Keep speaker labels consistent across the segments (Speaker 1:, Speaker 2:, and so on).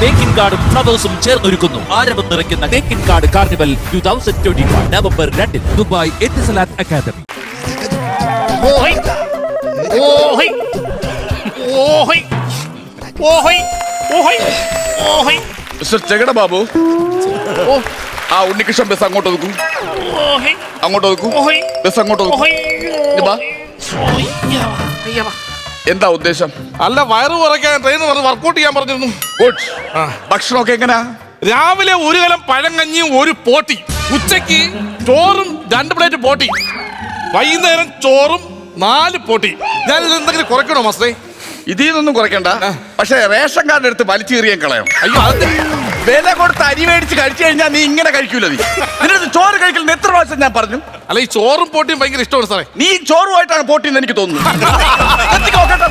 Speaker 1: തേക്കിൻ കാർഡും ഫ്ലവേഴ്സും ചേർന്നൊരുക്കുന്നു ആരവം നിറയ്ക്കുന്ന Thekkinkadu carnival two thousand twenty November രണ്ടിൽ ദുബായ് എത്തിസലാത്ത് അക്കാദമി
Speaker 2: മിസ്റ്റർ ചെകട ബാബു ആ ഉണ്ണികൃഷ്ണൻ ബസ് അങ്ങോട്ട് ഒതുക്കും അങ്ങോട്ട് ഒതുക്കും ബസ് അങ്ങോട്ട് ഒതുക്കും എന്താ ഉദ്ദേശം?
Speaker 3: അല്ല വയറ് കുറയ്ക്കാൻ ട്രെയിൻ പറഞ്ഞ് വർക്കൗട്ട് ചെയ്യാൻ പറഞ്ഞിരുന്നു.
Speaker 2: ഗുഡ് ഭക്ഷണമൊക്കെ എങ്ങനെയാ
Speaker 3: രാവിലെ ഒരു കലം പഴങ്കഞ്ഞിയും ഒരു പോട്ടി. ഉച്ചയ്ക്ക് ചോറും രണ്ട് പ്ലേറ്റ് പോട്ടി. വൈകുന്നേരം ചോറും നാല് പോട്ടി. ഞാൻ എന്തെങ്കിലും കുറയ്ക്കണോ മസ്തേ
Speaker 2: ഇതിൽ നിന്നൊന്നും കുറയ്ക്കണ്ട. പക്ഷേ റേഷൻ കാർഡ് എടുത്ത് വലിച്ചെറിയാൻ കളയാം.
Speaker 3: അയ്യോ അത്
Speaker 2: വില കൊടുത്ത് അരി മേടിച്ച് കഴിച്ചു കഴിഞ്ഞാൽ നീ ഇങ്ങനെ കഴിക്കൂല നീ. നിന്റെ ചോറ് കഴിക്കൽ എത്ര പ്രാവശ്യം ഞാൻ പറഞ്ഞു?
Speaker 3: അല്ല ഈ ചോറും പോട്ടിയും ഭയങ്കര ഇഷ്ടമാണ് സാറേ.
Speaker 2: നീ ചോറുമായിട്ടാണ് പോട്ടിന്ന് എനിക്ക് തോന്നുന്നു നിർത്തിക്കോ, കേട്ടോ.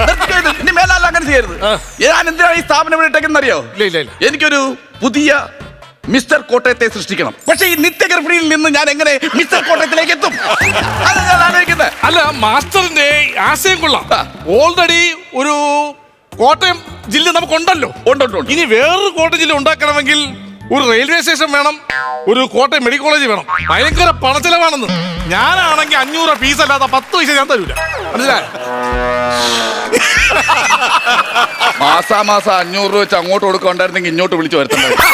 Speaker 2: നിർത്തിക്കോ ഇത്. ഇനി മേലാൽ അങ്ങനെ ചെയ്യരുത്. ഞാൻ എന്തിനാണ് ഈ സ്ഥാപനം ഇവിടെ അറിയോ?
Speaker 3: ഇല്ല ഇല്ല ഇല്ല.
Speaker 2: എനിക്കൊരു പുതിയ മിസ്റ്റർ കോട്ടയത്തെ സൃഷ്ടിക്കണം. പക്ഷേ ഈ നിത്യഗർഭിണിയിൽ നിന്ന് ഞാൻ എങ്ങനെ മിസ്റ്റർ കോട്ടയത്തിലേക്ക് എത്തും? അത് ഞാൻ ആലോചിക്കുന്നത്
Speaker 3: അല്ല മാസ്റ്ററിന്റെ ആശയം കൊള്ളാം.
Speaker 2: ആ.
Speaker 3: ഓൾറെഡി ഒരു കോട്ടയം ജില്ല നമുക്ക്
Speaker 2: ഉണ്ടല്ലോ ഉണ്ട് ഉണ്ട്.
Speaker 3: ഇനി വേറൊരു കോട്ടയം ജില്ല ഉണ്ടാക്കണമെങ്കിൽ ഒരു റെയിൽവേ സ്റ്റേഷൻ വേണം ഒരു കോട്ടയം മെഡിക്കൽ കോളേജ് വേണം. ഭയങ്കര പണച്ചെലവാണെന്ന്. ഞാനാണെങ്കിൽ അഞ്ഞൂറ് ഫീസ് അല്ലാതെ പത്ത് പൈസ ഞാൻ തരൂല. മനസ്സിലായോ?
Speaker 2: മാസാമാസം അഞ്ഞൂറ് രൂപ വെച്ച് അങ്ങോട്ട് കൊടുക്കണ്ടായിരുന്നെങ്കിൽ ഇങ്ങോട്ട് വിളിച്ചു വരുത്തണ്ടായിരുന്നു.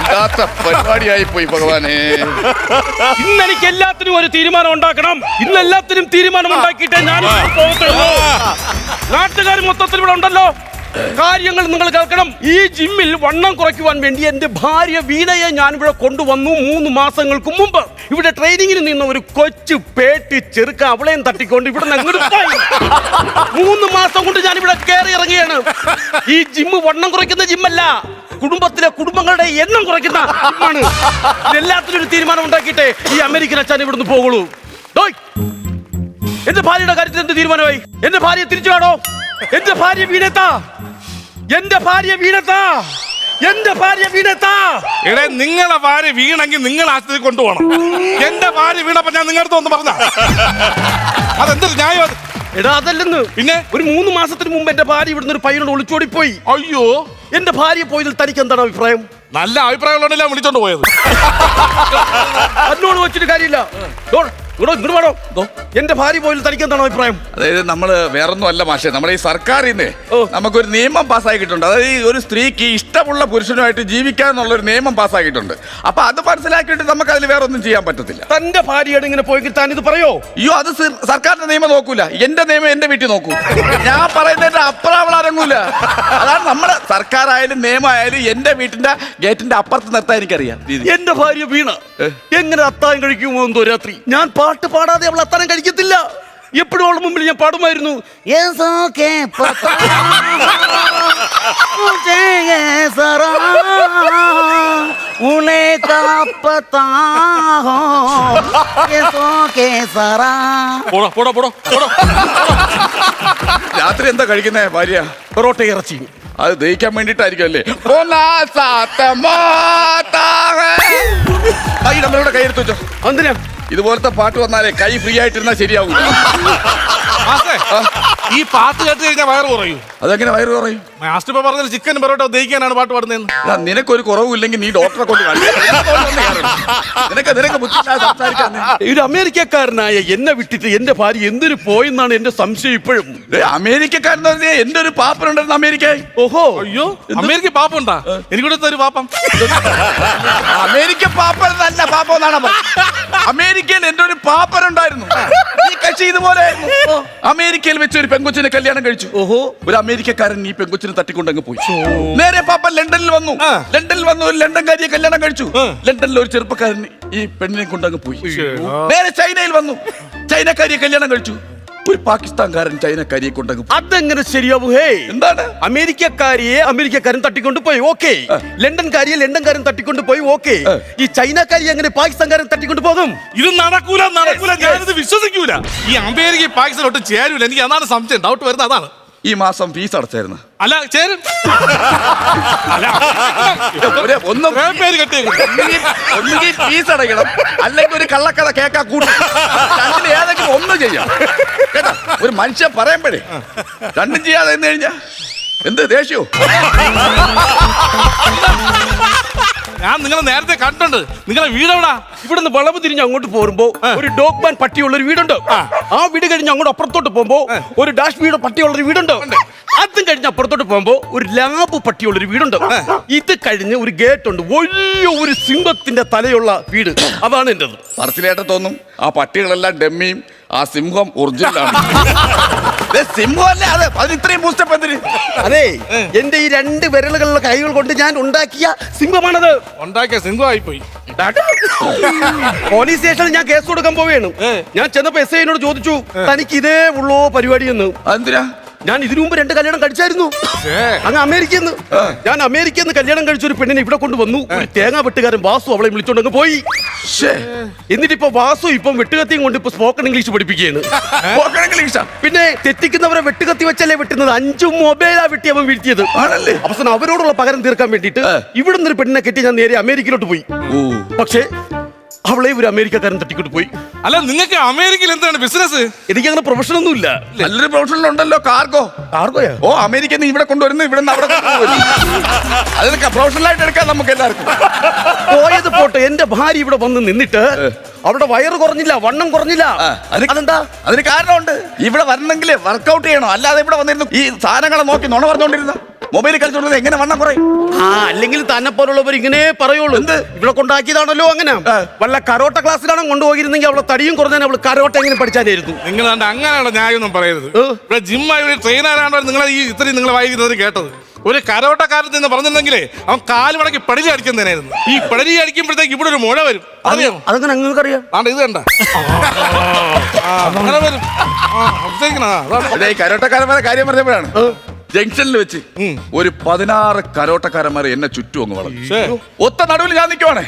Speaker 2: ഇല്ലാത്ത പരിപാടിയായി പോയി ഭഗവാനെ.
Speaker 4: ഇന്ന് എനിക്ക് എല്ലാത്തിനും ഒരു തീരുമാനം ഉണ്ടാക്കണം. ഇന്നെല്ലാത്തിനും തീരുമാനം ഉണ്ടാക്കിയിട്ടേ ഞാൻ പോകത്തുള്ളൂ. നാട്ടുകാർ മൊത്തത്തിൽ ഇവിടെ ഉണ്ടല്ലോ. കാര്യങ്ങൾ നിങ്ങൾ കേൾക്കണം. ഈ ജിമ്മിൽ വണ്ണം കുറയ്ക്കുവാൻ വേണ്ടി എന്റെ ഭാര്യ വീണയെ ഞാൻ ഇവിടെ കൊണ്ടുവന്നു മൂന്ന് മാസങ്ങൾക്ക് മുമ്പ്. ഇവിടെ ട്രെയിനിങ്ങിന് നിന്ന ഒരു കൊച്ചു പേട്ടി ചെറുക്ക അവളെയും തട്ടിക്കൊണ്ട് ഇവിടെ മൂന്ന് മാസം കൊണ്ട് ഞാൻ ഇവിടെ കയറി ഇറങ്ങിയാണ്. ഈ ജിമ്മ് വണ്ണം കുറയ്ക്കുന്ന ജിമ്മല്ല കുടുംബത്തിലെ കുടുംബങ്ങളുടെ എണ്ണം കുറയ്ക്കുന്ന ജിമ്മാണ് എല്ലാത്തിനും ഒരു തീരുമാനം ഉണ്ടാക്കിയിട്ടേ ഈ അമേരിക്കൻ അച്ഛൻ ഇവിടുന്ന് പോകുള്ളൂ എന്റെ ഭാര്യയുടെ കാര്യത്തിൽ എന്ത് തീരുമാനമായി? എന്റെ ഭാര്യ തിരിച്ചു കാണോ? എന്റെ ഭാര്യ വീണത്താ? എന്റെ ഭാര്യ വീണത്താ? എന്റെ ഭാര്യ വീണത്താ?
Speaker 3: എടേ നിങ്ങളെ ഭാര്യ വീണെങ്കിൽ നിങ്ങൾ ആശുപത്രി കൊണ്ടുപോകണം. എന്റെ ഭാര്യ വീണപ്പോ ഞാൻ നിങ്ങളുടെ വന്ന് പറഞ്ഞ അതെന്തൊരു ന്യായം
Speaker 4: എടാ അതല്ലെന്ന്.
Speaker 3: പിന്നെ?
Speaker 4: ഒരു മൂന്ന് മാസത്തിന് മുമ്പ് എന്റെ ഭാര്യ ഇവിടുന്ന് ഒരു പയ്യനോട് ഒളിച്ചോടി പോയി
Speaker 3: അയ്യോ.
Speaker 4: എന്റെ ഭാര്യ പോയതിൽ തനിക്ക് എന്താണ് അഭിപ്രായം?
Speaker 3: നല്ല അഭിപ്രായമുള്ളതല്ല വിളിച്ചോണ്ട് പോയത്?
Speaker 4: എന്നോട് വെച്ചിട്ട് കാര്യമില്ല. ഇങ്ങോട്ട് ഇങ്ങോട്ട് വേണോ എന്റെ ഭാര്യ പോലും തനിക്ക് എന്താണ് അഭിപ്രായം?
Speaker 2: അതായത് നമ്മൾ വേറൊന്നും അല്ല മാഷെ നമ്മുടെ ഈ സർക്കാർ ഇന്ന്
Speaker 4: ഓ.
Speaker 2: നമുക്കൊരു നിയമം പാസ്സാക്കിയിട്ടുണ്ട്. അതായത് ഈ ഒരു സ്ത്രീക്ക് ഇഷ്ടമുള്ള പുരുഷനുമായിട്ട് ജീവിക്കാന്നുള്ള ഒരു നിയമം പാസ്സാക്കിയിട്ടുണ്ട്. അപ്പൊ അത് മനസ്സിലാക്കിയിട്ട് നമുക്ക് അതിൽ വേറെ ഒന്നും ചെയ്യാൻ പറ്റത്തില്ല.
Speaker 4: തന്റെ ഭാര്യയോട് ഇങ്ങനെ പോയെങ്കിൽ താൻ ഇത് പറയോ?
Speaker 2: അയ്യോ അത് സർ- സർക്കാരിന്റെ നിയമം നോക്കൂല. എന്റെ നിയമം എന്റെ വീട്ടിൽ നോക്കൂ. ഞാൻ പറയുന്നതിന്റെ അപ്പുറം അടങ്ങൂല അതാണ് നമ്മുടെ സർക്കാരായാലും നിയമമായാലും എന്റെ വീട്ടിന്റെ ഗേറ്റിന്റെ അപ്പുറത്ത് നിർത്താൻ എനിക്കറിയാം.
Speaker 4: എന്റെ ഭാര്യ വീണ. എങ്ങനെ അത്താഴം കഴിക്കുമോ എന്തോ രാത്രി? ഞാൻ പാട്ട് പാടാതെ അവൾ അത്താഴം കഴിക്കത്തില്ല. എപ്പോഴും അവളുടെ മുമ്പിൽ ഞാൻ പാടുമായിരുന്നു. "Eso उन्हें का पता हो eso que será
Speaker 3: പോടോ പോടോ പോടോ പോടോ
Speaker 2: രാത്രി എന്താ കഴിക്കുന്നേ ഭാര്യ
Speaker 4: പൊറോട്ട ഇറച്ചി
Speaker 2: അത് ദഹിക്കാൻ വേണ്ടിട്ടായിരിക്കും അല്ലേ പൊന്നാസാത്ത മാതാവേ. ആ, ഈ നമ്മളിവിടെ കൈയെടുത്ത് വെച്ചോ
Speaker 4: എന്തിനാ
Speaker 2: ഇതുപോലത്തെ പാട്ട് വന്നാലേ കൈ ഫ്രീ ആയിട്ടിരുന്നാൽ ശരിയാവും
Speaker 3: മാസ്റ്റേ, ഈ പാട്ട് കേട്ട് കഴിഞ്ഞാൽ വയറ് കുറയും.
Speaker 2: അതെങ്ങനെ വയറ് കുറയും?
Speaker 3: മാസ്റ്റർ ഇപ്പൊ പറഞ്ഞത് ചിക്കൻ പൊറോട്ട ദഹിക്കാനാണ് പാട്ട്
Speaker 2: പാടുന്നത് നിനക്കൊരു കുറവില്ലെങ്കിൽ നീ ഡോക്ടറെ കൊണ്ട്. നിനക്ക്. നിനക്ക്
Speaker 4: ഒരു അമേരിക്കക്കാരനായ എന്നെ വിട്ടിട്ട് എന്റെ ഭാര്യ എന്തിനു പോയെന്നാണ് എന്റെ സംശയം ഇപ്പോഴും.
Speaker 2: അമേരിക്കക്കാരൻ പറഞ്ഞാൽ എന്റെ ഒരു പാപ്പനുണ്ടായിരുന്നു അമേരിക്ക
Speaker 4: ഓഹോ.
Speaker 3: അയ്യോ അമേരിക്ക പാപ്പുണ്ടാ? എനിക്കൂടെ ഒരു പാപ്പം.
Speaker 2: അമേരിക്ക പാപ്പൻ നല്ല പാപ്പ എന്നാണ്. അമേരിക്കയിൽ എന്റെ ഒരു പാപ്പനുണ്ടായിരുന്നു. ഈ കക്ഷി ഇതുപോലെ അമേരിക്കയിൽ വെച്ച് ഒരു പെങ്കൊച്ചിനെ കല്യാണം കഴിച്ചു.
Speaker 4: ഓഹോ.
Speaker 2: ഒരു അമേരിക്കക്കാരൻ ഈ പെങ്കൊച്ചിനെ തട്ടിക്കൊണ്ടങ്ങ് പോയി. നേരെ പാപ്പ ലണ്ടനിൽ വന്നു. ലണ്ടനിൽ വന്നു ഒരു ലണ്ടൻകാരിയെ കല്യാണം കഴിച്ചു. ലണ്ടനിൽ ഒരു ചെറുപ്പക്കാരൻ ഈ പെണ്ണിനെ കൊണ്ടങ്ങ് പോയി. നേരെ ചൈനയിൽ വന്നു. ചൈനക്കാരിയെ കല്യാണം കഴിച്ചു. ഒരു പാകിസ്ഥാൻകാരൻ ചൈനക്കാരിയെ കൊണ്ടങ്ങ് പോയി
Speaker 4: അതെങ്ങനെ ശരിയാവും ഹേ?
Speaker 2: എന്താണ്?
Speaker 4: അമേരിക്കക്കാരിയെ അമേരിക്കക്കാരൻ തട്ടിക്കൊണ്ട് പോയി ഓക്കെ. ലണ്ടൻകാരിയെ ലണ്ടൻകാരൻ തട്ടിക്കൊണ്ട് പോയി ഓക്കെ. ഈ ചൈനക്കാരി എങ്ങനെ പാകിസ്ഥാൻകാരൻ തട്ടിക്കൊണ്ട് പോകും?
Speaker 3: ഇത് നടക്കൂല നടക്കൂല. ഞാനിത് വിശ്വസിക്കൂല. ഈ അമേരിക്ക പാകിസ്ഥാനോട്ട് ഒട്ടും ചേരൂല. എനിക്ക് അതാണ് സംശയം. ഡൗട്ട് വരുന്നത് അതാണ്.
Speaker 2: ഈ മാസം ഫീസ് അടച്ചായിരുന്നു
Speaker 3: അല്ല ചേരും. അല്ല.
Speaker 2: ഒരു ഒന്നും
Speaker 3: കുറേ പേര് കെട്ടിയേക്കും
Speaker 2: ഒന്നുകിൽ ഒന്നുകിൽ ഫീസ് അടയ്ക്കണം. അല്ലെങ്കിൽ ഒരു കള്ളക്കഥ കേൾക്കാൻ കൂട്ടും. രണ്ടിൽ ഏതെങ്കിലും ഒന്നും ചെയ്യാം. കേട്ടാ? ഒരു മനുഷ്യൻ പറയുമ്പോഴേ രണ്ടും ചെയ്യാതെ എന്ന് കഴിഞ്ഞാ? എന്ത് ദേഷ്യോ?
Speaker 3: ഞാൻ നിങ്ങളെ നേരത്തെ കണ്ടിട്ടുണ്ട്. നിങ്ങളെ വീടെവിടാ
Speaker 4: ഇവിടുന്ന് വളവ് തിരിഞ്ഞ് അങ്ങോട്ട് പോരുമ്പോ ഒരു ഡോഗ് മാൻ പട്ടിയുള്ള ഒരു വീടുണ്ട്. ആ. വീട് കഴിഞ്ഞ് അങ്ങോട്ട് അപ്പുറത്തോട്ട് പോകുമ്പോ ഒരു ഡാഷ് വീട് പട്ടിയുള്ള ഒരു വീടുണ്ട് അതും കഴിഞ്ഞ് അപ്പുറത്തോട്ട് പോകുമ്പോ ഒരു ലാബ് പട്ടിയുള്ള ഒരു വീടുണ്ട് ഇത് കഴിഞ്ഞ് ഒരു ഗേറ്റ് ഉണ്ട്. വലിയ ഒരു സിംഹത്തിന്റെ തലയുള്ള വീട്. അതാണ് എന്റേത്.
Speaker 2: പറച്ചിലേട്ട തോന്നും ആ പട്ടികളെല്ലാം ഡമ്മിയും ആ സിംഹം ഒറിജിനലാണ് സിംഹം അല്ലേ അതെ അതിന് ഇത്രയും ബൂസ്റ്റപ്പ് എന്തിന്?
Speaker 4: അതെ എന്റെ ഈ രണ്ട് വിരലുകളുള്ള കൈകൾ കൊണ്ട് ഞാൻ ഉണ്ടാക്കിയ സിംഹമാണത്.
Speaker 3: ഉണ്ടാക്കിയ സിംഹമായി പോയി
Speaker 4: പോലീസ് സ്റ്റേഷനിൽ ഞാൻ കേസ് കൊടുക്കാൻ പോവുകയാണ്. ഞാൻ ചെന്നപ്പോ എസ് ഐനോട് ചോദിച്ചു തനിക്ക് ഇതേ ഉള്ളോ പരിപാടി എന്ന്.
Speaker 2: അതെന്തിനാ?
Speaker 4: ഞാൻ ഇതിനു മുമ്പ് രണ്ട് കല്യാണം കഴിച്ചായിരുന്നു. അങ്ങ് അമേരിക്കയിൽ നിന്ന് ഞാൻ അമേരിക്കയിൽ നിന്ന് കല്യാണം കഴിച്ച ഒരു പെണ്ണിനെ ഇവിടെ കൊണ്ടുവന്നു. ഒരു തേങ്ങ വെട്ടുകാരൻ വാസു അവളെ വിളിച്ചോണ്ടങ്ങ് പോയി.
Speaker 2: എന്നിട്ടിപ്പോ
Speaker 4: എന്നിട്ട് ഇപ്പൊ വാസു ഇപ്പം വെട്ടുകത്തിയും കൊണ്ട് ഇപ്പൊ സ്പോക്കൺ ഇംഗ്ലീഷ് പഠിപ്പിക്കുകയാണ്.
Speaker 2: സ്പോക്കൺ ഇംഗ്ലീഷ്
Speaker 4: പിന്നെ തെറ്റിക്കുന്നവരെ വെട്ടുകത്തി വെച്ചല്ലേ വെട്ടുന്നത്? അഞ്ചു മൊബൈലാ വെട്ടി അവൻ വീഴ്ത്തിയത്.
Speaker 2: ആണല്ലേ?
Speaker 4: അവസാനം അവരോടുള്ള പകരം തീർക്കാൻ വേണ്ടിയിട്ട് ഇവിടുന്ന് ഒരു പെണ്ണിനെ കെട്ടി ഞാൻ നേരെ അമേരിക്കയിലോട്ട് പോയി. പക്ഷേ അവളെ ഒരു അമേരിക്കക്കാരൻ തട്ടിക്കൊണ്ട് പോയി.
Speaker 3: അല്ല നിങ്ങൾക്ക് അമേരിക്കയിൽ എന്താണ് ബിസിനസ്
Speaker 4: എനിക്ക് അങ്ങനെ പ്രൊഫഷൻ ഒന്നും ഇല്ല.
Speaker 2: നല്ലൊരു പ്രൊഫഷണൽ ഉണ്ടല്ലോ കാർഗോ.
Speaker 4: കാർഗോയാ?
Speaker 2: ഓ അമേരിക്ക ഇവിടെ കൊണ്ടുവരുന്നു ഇവിടെ നിന്ന് അവിടെ അതിനൊക്കെ അതൊക്കെ പ്രൊഫഷണൽ ആയിട്ട് എടുക്കാം നമുക്ക് എല്ലാവർക്കും.
Speaker 4: പോയത് പോട്ടെ എന്റെ ഭാര്യ ഇവിടെ വന്ന് നിന്നിട്ട് അവിടെ വയറ് കുറഞ്ഞില്ല വണ്ണം കുറഞ്ഞില്ല. അതെന്താ?
Speaker 2: അതിന് കാരണമുണ്ട്. ഇവിടെ വരണമെങ്കിൽ വർക്കൗട്ട് ചെയ്യണം. അല്ലാതെ ഇവിടെ വന്നിരുന്നു ഈ സാധനങ്ങളെ നോക്കി നുണ പറഞ്ഞുകൊണ്ടിരുന്ന. മൊബൈലിൽ കളിച്ചോണ്ടത് എങ്ങനെ വണ്ണം കുറയും?
Speaker 4: ആ അല്ലെങ്കിൽ തന്നെ പോലുള്ളവർ ഇങ്ങനെ പറയുള്ളൂ.
Speaker 2: എന്ത്?
Speaker 4: ഇവിടെ കൊണ്ടാക്കിയതാണല്ലോ അങ്ങനെ. വല്ല കരോട്ട ക്ലാസ്സിലാണ് കൊണ്ടുപോയിരുന്നെങ്കിൽ അവളെ തടിയും കുറഞ്ഞാൽ അവൾ കരോട്ട എങ്ങനെ പഠിച്ചാലായിരുന്നു
Speaker 3: നിങ്ങൾ അങ്ങനെയുള്ള ന്യായമൊന്നും പറയരുത്? ഇവിടെ ജിമ്മായി ഒരു ട്രെയിനറാണ്ടോ നിങ്ങളെ ഈ ഇത്രയും നിങ്ങൾ വായിക്കുന്നത് കേട്ടത്. ഒരു കരോട്ടക്കാരൻ എന്ന് പറഞ്ഞിട്ടുണ്ടെങ്കിലേ അവൻ കാൽ മടക്കി പടിലി അടിക്കുന്നതിനായിരുന്നു. ഈ പടലി അടിക്കുമ്പോഴത്തേക്ക് ഇവിടെ ഒരു മുഴ വരും. അറിയോ
Speaker 4: അതങ്ങനെ നിങ്ങൾക്കറിയാം?
Speaker 3: ആണ്ട് ഇത് കണ്ട. അങ്ങനെ വരും.
Speaker 2: കരോട്ടക്കാരന്മാരെ കാര്യം പറഞ്ഞപ്പോഴാണ്. ജംഗ്ഷനിൽ വെച്ച് ഒരു പതിനാറ് കരോട്ടക്കാരന്മാരെ എന്നെ ചുറ്റും അങ്ങ് വളഞ്ഞു. ഒത്ത നടുവിൽ ഞാൻ നിൽക്കുവാണേ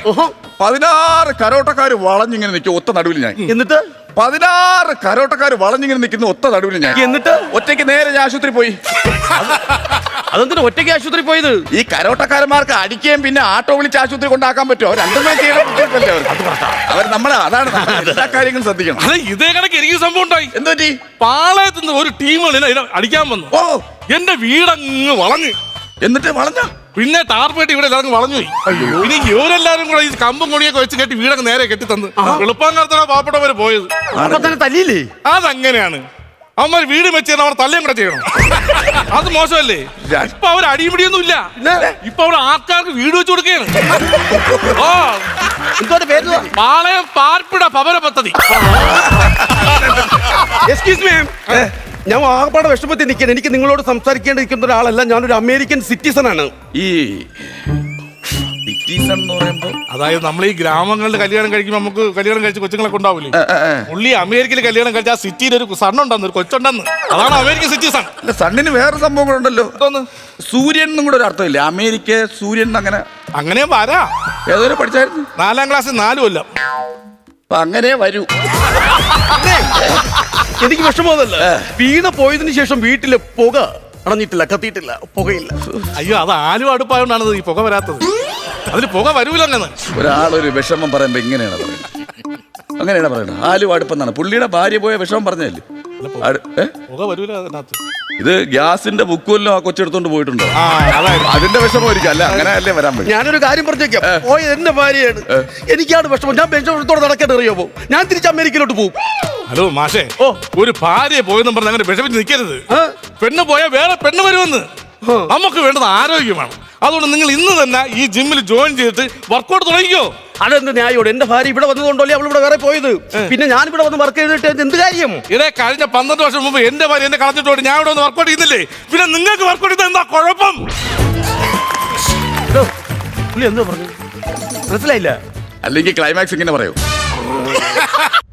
Speaker 2: പതിനാറ് കരോട്ടക്കാർ വളഞ്ഞിങ്ങനെ നിൽക്കും ഒത്ത നടുവിൽ ഞാൻ.
Speaker 4: എന്നിട്ട്?
Speaker 2: പതിനാറ് കരോട്ടക്കാർ വളഞ്ഞിങ്ങനെ നിൽക്കുന്ന ഒത്ത നടുവിൽ ഞാൻ.
Speaker 4: എന്നിട്ട്?
Speaker 2: ഒറ്റയ്ക്ക് നേരെ ഞാൻ ആശുപത്രി പോയി.
Speaker 4: അതെന്തിനാ ഒറ്റയ്ക്ക് ആശുപത്രി പോയത്?
Speaker 2: ഈ കരോട്ടക്കാരന്മാർക്ക് അടിക്കുകയും പിന്നെ ആട്ടോ വിളിച്ച് ആശുപത്രി കൊണ്ടാക്കാൻ പറ്റുമോ? രണ്ടും ചെയ്യണം? അവർ നമ്മളെ അതാണ് എല്ലാ കാര്യങ്ങളും ശ്രദ്ധിക്കണം.
Speaker 3: അതെ ഇതേ കണക്ക് എനിക്ക് സംഭവം ഉണ്ടായി.
Speaker 2: എന്തു പറ്റി
Speaker 3: പാളയത്ത് നിന്ന് ഒരു ടീമുകൾ അടിക്കാൻ വന്നു.
Speaker 2: ഓ.
Speaker 3: എന്റെ വീടങ്ങ് വളഞ്ഞു.
Speaker 2: എന്നിട്ട് വളഞ്ഞ?
Speaker 3: പിന്നെ ടാർപ്പേട്ട് ഇവിടെ എല്ലാവർക്കും വളഞ്ഞു പോയി. പിന്നെ ഇവരെല്ലാരും കൂടെ ഈ കമ്പും കൊടിയൊക്കെ വെച്ച് കെട്ടി വീടൊക്കെ നേരെ കെട്ടി തന്ന് എളുപ്പകാലത്താണ് പാവപ്പെട്ടവര് പോയത്.
Speaker 4: അപ്പൊ തന്നെ തല്ലിയില്ലേ?
Speaker 3: അതങ്ങനെയാണ്. അവന്മാർ വീട് വെച്ച് അവർ തല്ലയും കൂടെ ചെയ്യണം. അത് മോശമല്ലേ? ഇപ്പൊ അവർ അടിപിടിയൊന്നും ഇല്ല ഇപ്പൊ അവിടെ ആൾക്കാർക്ക് വീട് വെച്ച് കൊടുക്കുകയാണ്. ഓ പാളയം പാർപ്പിട ഭവന പദ്ധതി.
Speaker 4: എക്സ്ക്യൂസ് മീ ഞാൻ ആകപ്പാടെ വിഷമത്തിൽ നിൽക്കാൻ എനിക്ക് നിങ്ങളോട് സംസാരിക്കേണ്ടിരിക്കുന്ന ഒരാളല്ല. ഞാനൊരു അമേരിക്കൻ സിറ്റിസൺ ആണ്
Speaker 2: ഈ സിറ്റിസൺ എന്ന് പറയുമ്പോൾ
Speaker 3: അതായത് നമ്മൾ ഈ ഗ്രാമങ്ങളിൽ കല്യാണം കഴിക്കുമ്പോൾ നമുക്ക് കല്യാണം കഴിച്ച് കൊച്ചുങ്ങളൊക്കെ ഉണ്ടാവില്ലേ. പുള്ളി അമേരിക്കയിൽ കല്യാണം കഴിച്ച ആ സിറ്റിയിൽ ഒരു സണ്ണുണ്ടെന്ന് ഒരു കൊച്ചുണ്ടെന്ന്. അതാണ് അമേരിക്കൻ സിറ്റിസൺ
Speaker 2: അല്ല സണ്ണിന് വേറെ സംഭവങ്ങളുണ്ടല്ലോ. സൂര്യൻ എന്നും കൂടെ ഒരു അർത്ഥമില്ല? അമേരിക്ക സൂര്യൻ അങ്ങനെ
Speaker 3: അങ്ങനെ വരാ.
Speaker 2: ഏതൊരു പഠിച്ചായിരുന്നു?
Speaker 3: നാലാം ക്ലാസ്സിൽ നാലുമല്ല കൊല്ലം.
Speaker 2: അങ്ങനെ വരൂ.
Speaker 4: എനിക്ക് വിഷമതല്ല വീണ പോയതിന് ശേഷം വീട്ടിലെ പുക അടഞ്ഞിട്ടില്ല കത്തിയിട്ടില്ല പുകയില്ല.
Speaker 3: അയ്യോ അത് ആലും അടുപ്പായോണ്ടാണ് ഈ പുക വരാത്തത്. അതിന് പുക വരൂല
Speaker 2: ഒരാളൊരു വിഷമം പറയുമ്പോ ഇങ്ങനെയാണ് പറയുന്നത്. അങ്ങനെയാണ് പറയുന്നത്. ആലു അടുപ്പെന്നാണ്. പുള്ളിയുടെ ഭാര്യ പോയ വിഷമം പറഞ്ഞല്ലേ
Speaker 3: പുക വരൂല അതിനകത്ത്.
Speaker 2: ഇത് ഗ്യാസിന്റെ ബുക്കുമല്ലോ ആ കൊച്ചെടുത്തോണ്ട് പോയിട്ടുണ്ടോ? അതിന്റെ വിഷമമായിരിക്കും. അല്ല അങ്ങനെ അല്ലേ വരാൻ പറ്റും.
Speaker 4: ഞാനൊരു കാര്യം പറഞ്ഞേക്കാം പോയ എന്റെ ഭാര്യയാണ്. എനിക്കാണ് വിഷമം. ഞാൻ ബെഞ്ചോടത്തോടെ നടക്കാൻ അറിയാമോ ഞാൻ തിരിച്ച് അമേരിക്കയിലോട്ട് പോകും
Speaker 3: ഹലോ മാഷേ.
Speaker 4: ഓ.
Speaker 3: ഒരു ഭാര്യ പോയെന്നും പറഞ്ഞ് അങ്ങനെ വിഷമിച്ച് നിൽക്കരുത്? പെണ്ണ് പോയാൽ വേറെ പെണ്ണ് വരുമെന്ന്. നമുക്ക് വേണ്ടത് ആരോഗ്യമാണ്. അതുകൊണ്ട് നിങ്ങൾ ഇന്ന് തന്നെ ഈ ജിമ്മിൽ ജോയിൻ ചെയ്തിട്ട് വർക്കൗട്ട് തുടങ്ങിക്കോ.
Speaker 4: അതെന്ത് ന്യായോട് എന്റെ ഭാര്യ ഇവിടെ വന്നതുകൊണ്ടല്ലേ അവൾ ഇവിടെ വേറെ പോയത്? പിന്നെ ഞാൻ ഇവിടെ വന്ന് വർക്ക് ചെയ്തിട്ട് എന്ത് കാര്യം?
Speaker 3: ഇതേ കഴിഞ്ഞ പന്ത്രണ്ട് വർഷം മുമ്പ് എന്റെ ഭാര്യ എന്നെ കളഞ്ഞിട്ടോട് ഞാൻ ഇവിടെ വന്ന് വർക്കൗട്ട് ചെയ്യുന്നില്ലേ? പിന്നെ നിങ്ങൾക്ക് വർക്കൗട്ട് ചെയ്ത എന്താ കുഴപ്പം?
Speaker 4: എന്തോ പറഞ്ഞു? മനസ്സിലായില്ല.
Speaker 2: അല്ലെങ്കിൽ ക്ലൈമാക്സ് ഇങ്ങനെ പറയൂ.